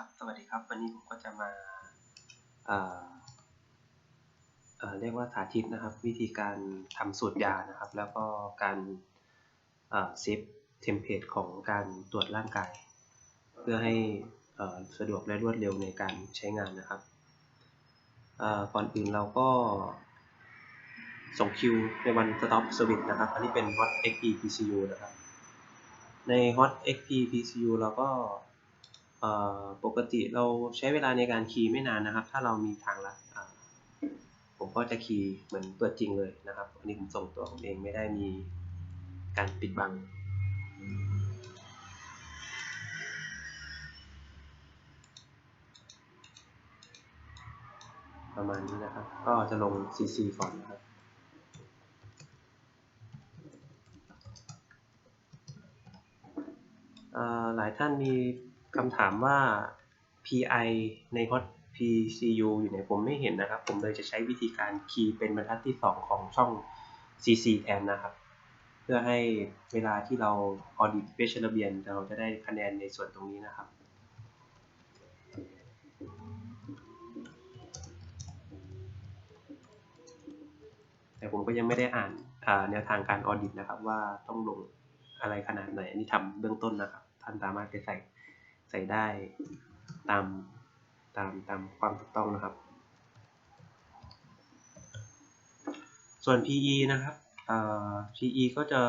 ครับ สวัสดีครับ วันนี้ผมก็จะมาเอ่อเอ่อเรียกว่าสาธิตนะครับ วิธีการทำสูตรยานะครับ แล้วก็การเอ่อเซฟเทมเพลตของการตรวจร่างกาย เพื่อให้เอ่อสะดวกและรวดเร็วในการใช้งานนะครับเอ่อก่อนอื่นเราก็ส่งคิวในวัน Stop Service นะครับ อันนี้เป็น Hot XP PCU นะครับ ใน Hot XP PCU เราก็ ปกติเราใช้เวลาในการคีย์ไม่นานนะครับ ถ้าเรามีทางลัดผมก็จะคีย์เหมือนตัวจริงเลยนะครับ อันนี้ผมส่งตัวผมเองไม่ได้มีการปิดบัง ประมาณนี้นะครับ ก็จะลง CC ก่อนนะครับหลายท่านมี คำถามว่า PI ใน Hot PCU อยู่ไหนผมไม่เห็นนะครับ ผมเลยจะใช้วิธีการคีย์เป็นบรรทัดที่ 2 ของช่อง CC แทนนะครับ เพื่อให้เวลาที่เรา audit เวชระเบียน เราจะได้คะแนนในส่วนตรงนี้นะครับแต่ผมก็ยังไม่ได้อ่านแนวทางการออดิตนะครับ ว่าต้องลงอะไรขนาดไหนอันนี้ทำเบื้องต้นนะครับ ท่านสามารถไปใส่ ใส่ได้ตามตามตามความถูกต้องนะครับ ส่วน PE นะครับ PE ก็จะ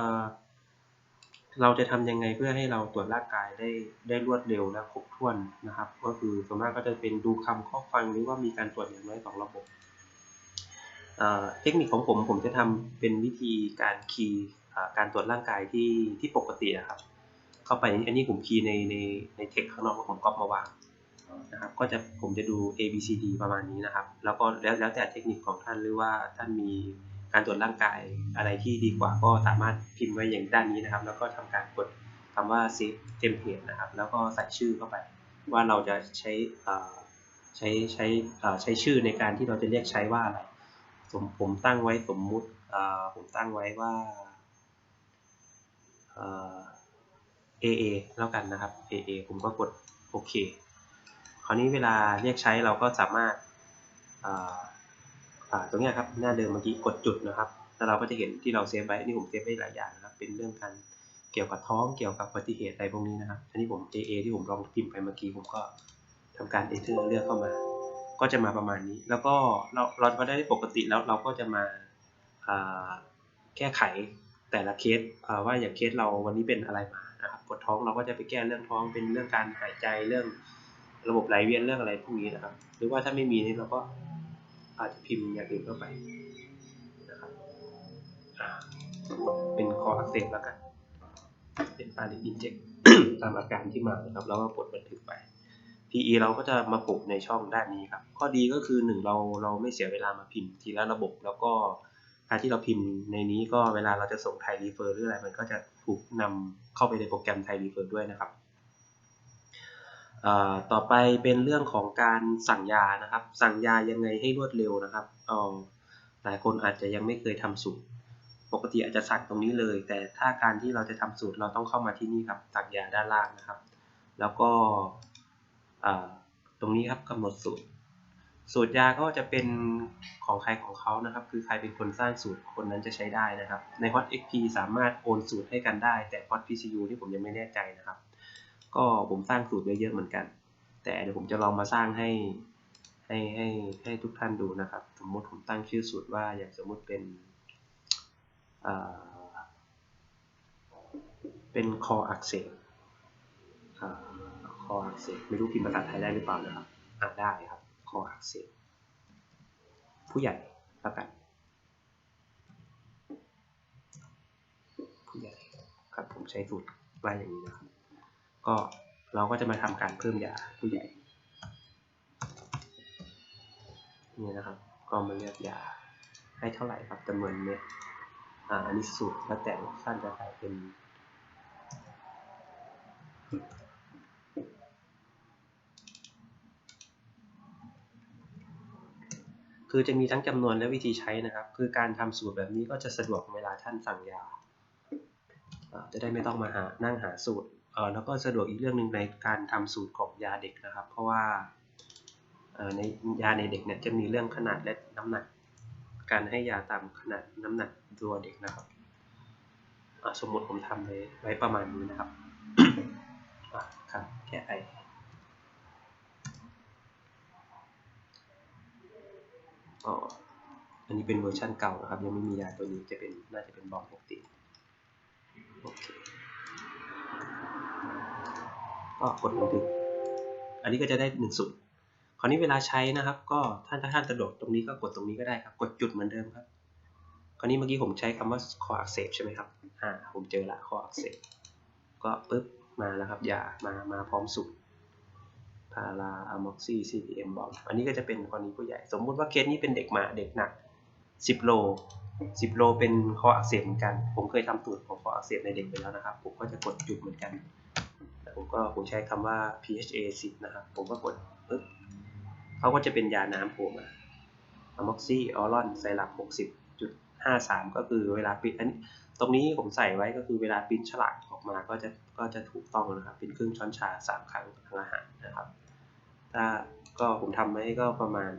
เราจะทำยังไงเพื่อให้เราตรวจร่างกายได้ได้รวดเร็วและครบถ้วนนะครับ ก็คือส่วนมากก็จะเป็นดูคำข้อฟังหรือว่ามีการตรวจอย่างน้อยสองระบบเทคนิคของผมผมจะทำเป็นวิธีการคีย์การตรวจร่างกายที่ที่ปกติครับ เข้าไปอันนี้ผมคีย์ในในในเทคข้างนอกว่าผมก๊อปมาวางนะครับก็จะผมจะดู A B C D ประมาณนี้นะครับ แล้วก็แล้วแล้วแต่เทคนิคของท่านหรือว่าท่านมีการตรวจร่างกายอะไรที่ดีกว่าก็สามารถพิมพ์ไว้อย่างด้านนี้นะครับ แล้วก็ทำการกดคำว่า save template นะครับ แล้วก็ใส่ชื่อเข้าไป ว่าเราจะใช้ใช้ใช้ใช้ชื่อในการที่เราจะเรียกใช้ว่าอะไรผมผมตั้งไว้สมมุติผมตั้งไว้ว่า AA แล้วกันนะครับ AA ผมก็กดโอเคคราวนี้เวลาเรียกใช้เราก็สามารถตรงนี้ครับหน้าเดิมเมื่อกี้กดจุดนะครับแล้วเราก็จะเห็นที่เราเซฟไว้นี่ผมเซฟไว้หลายอย่างนะครับ เป็นเรื่องการเกี่ยวกับท้องเกี่ยวกับอุบัติเหตุอะไรพวกนี้นะครับอันนี้ผม AA ที่ผมลองพิมพ์ไปเมื่อกี้ผมก็ทำการ enter เลือกเข้ามา ก็จะมาประมาณนี้ แล้วก็เราเราพอได้ปกติแล้วเราก็จะมาแก้ไขแต่ละเคสว่าอย่างเคสเราวันนี้เป็นอะไรมา วดท้องเราก็จะไปแก้เรื่องท้องเป็นเรื่องการหายใจเรื่องระบบไหลเวียนเรื่องอะไรพวกนี้นะครับ หรือว่าถ้าไม่มีนี่เราก็อาจจะพิมพ์อย่างอื่นเข้าไปนะครับเป็นคออักเสบแล้วกันเป็นปาลิอินเจกตามอาการที่มานะครับแล้วก็กดบันทึกไป PE เราก็จะมาปลุกในช่องด้านนี้ครับ ข้อดีก็คือหนึ่งเราเราไม่เสียเวลามาพิมพ์ทีละระบบแล้วก็ การที่เราพิมพ์ในนี้ก็เวลาเราจะส่งไทยรีเฟอร์หรืออะไร มันก็จะถูกนำเข้าไปในโปรแกรมไทยรีเฟอร์ด้วยนะครับต่อไปเป็นเรื่องของการสั่งยานะครับ สั่งยายังไงให้รวดเร็วนะครับหลายคนอาจจะยังไม่เคยทำสูตร ปกติอาจจะสั่งตรงนี้เลย แต่ถ้าการที่เราจะทำสูตรเราต้องเข้ามาที่นี่ครับ สั่งยาด้านล่างนะครับ แล้วก็ตรงนี้ครับกำหนดสูตร สูตรยาก็จะเป็นของใครของเขานะครับ คือใครเป็นคนสร้างสูตรคนนั้นจะใช้ได้นะครับ ใน Hot XP สามารถโอนสูตรให้กันได้ แต่ Hot PCU ที่ผมยังไม่แน่ใจนะครับ ก็ผมสร้างสูตรไว้เยอะเหมือนกัน แต่เดี๋ยวผมจะลองมาสร้างให้ให้ให้ให้ทุกท่านดูนะครับ สมมติผมตั้งชื่อสูตรว่าอย่างสมมติเป็นเป็นคออักเสบคออักเสบไม่รู้พิมพ์ภาษาไทยได้หรือเปล่านะครับอ่านได้ครับ คออักเสบผู้ใหญ่แล้วกัน ผู้ใหญ่ครับผมใช้สูตรไว้อย่างนี้นะครับ ก็เราก็จะมาทำการเพิ่มยาผู้ใหญ่นี่นะครับ ก็มาเลือกยาให้เท่าไหร่ครับจำนวนเม็ดอ่าอันนี้สูตรแล้วแต่ท่านจะใส่เป็น คือจะมีทั้งจำนวนและวิธีใช้นะครับ คือการทำสูตรแบบนี้ก็จะสะดวกเวลาท่านสั่งยา จะได้ไม่ต้องมาหานั่งหาสูตรแล้วก็สะดวกอีกเรื่องหนึ่งในการทำสูตรของยาเด็กนะครับ เพราะว่าในยาในเด็กเนี่ยจะมีเรื่องขนาดและน้ำหนัก การให้ยาตามขนาดน้ำหนักตัวเด็กนะครับสมมติผมทำไว้ไว้ประมาณนี้นะครับอะครับแก้ไอ อ๋อ อันนี้เป็นเวอร์ชันเก่านะครับ ยังไม่มียาตัวนี้จะเป็นน่าจะเป็นบอมปกติโอเคก็กดบันทึกอันนี้ก็จะได้หนึ่งสูตรคราวนี้เวลาใช้นะครับ ก็ท่านถ้าท่านสะดวกตรงนี้ก็กดตรงนี้ก็ได้ครับ กดจุดเหมือนเดิมครับ คราวนี้เมื่อกี้ผมใช้คำว่าคออักเสบใช่ไหมครับ อ่า ผมเจอละคออักเสบ ก็ปึ๊บมาแล้วครับยามา มาพร้อมสูตร พาราอะม็อกซี่ CPM บอมอันนี้ก็จะเป็นกรณีผู้ใหญ่ สมมุติว่าเคสนี้เป็นเด็กมาเด็กหนัก 10 โล 10 โลเป็นคออักเสบเหมือนกัน ผมเคยทำสูตรของคออักเสบในเด็กไปแล้วนะครับ ผมก็จะกดจุดเหมือนกันแต่ผมก็ผมใช้คำว่า PHA 10นะครับ ผมก็กดปึ๊บเขาก็จะเป็นยาน้ำโผล่มาอะม็อกซี่ออรอนไซรัป60.53ก็คือเวลาปิดอันนี้ตรงนี้ผมใส่ไว้ก็คือเวลาปิ้นฉลากออกมาก็จะก็จะถูกต้องนะครับ เป็นครึ่งช้อนชาสามครั้งทางอาหารนะครับ ถ้าก็ผมทำไว้ก็ประมาณ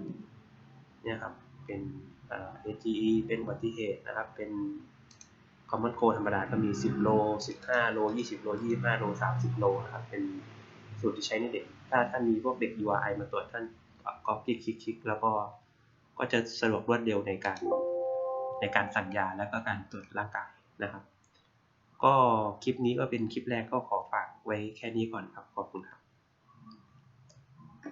เนี่ยครับ เป็นเอ่อ AGE เป็นอุบัติเหตุนะครับ เป็น common cold ธรรมดาก็มี 10 โล 15 โล 20 โล 25 โล 30 โลนะครับ เป็นสูตรที่ใช้ในเด็ก ถ้าท่านมีพวกเด็ก URI มาตรวจท่านก็คลิกคลิกคลิกแล้วก็ก็จะสะดวกรวดเร็วในการในการสั่งยาและก็การตรวจร่างกายนะครับ ก็คลิปนี้ก็เป็นคลิปแรกก็ขอฝากไว้แค่นี้ก่อนครับ ขอบคุณครับ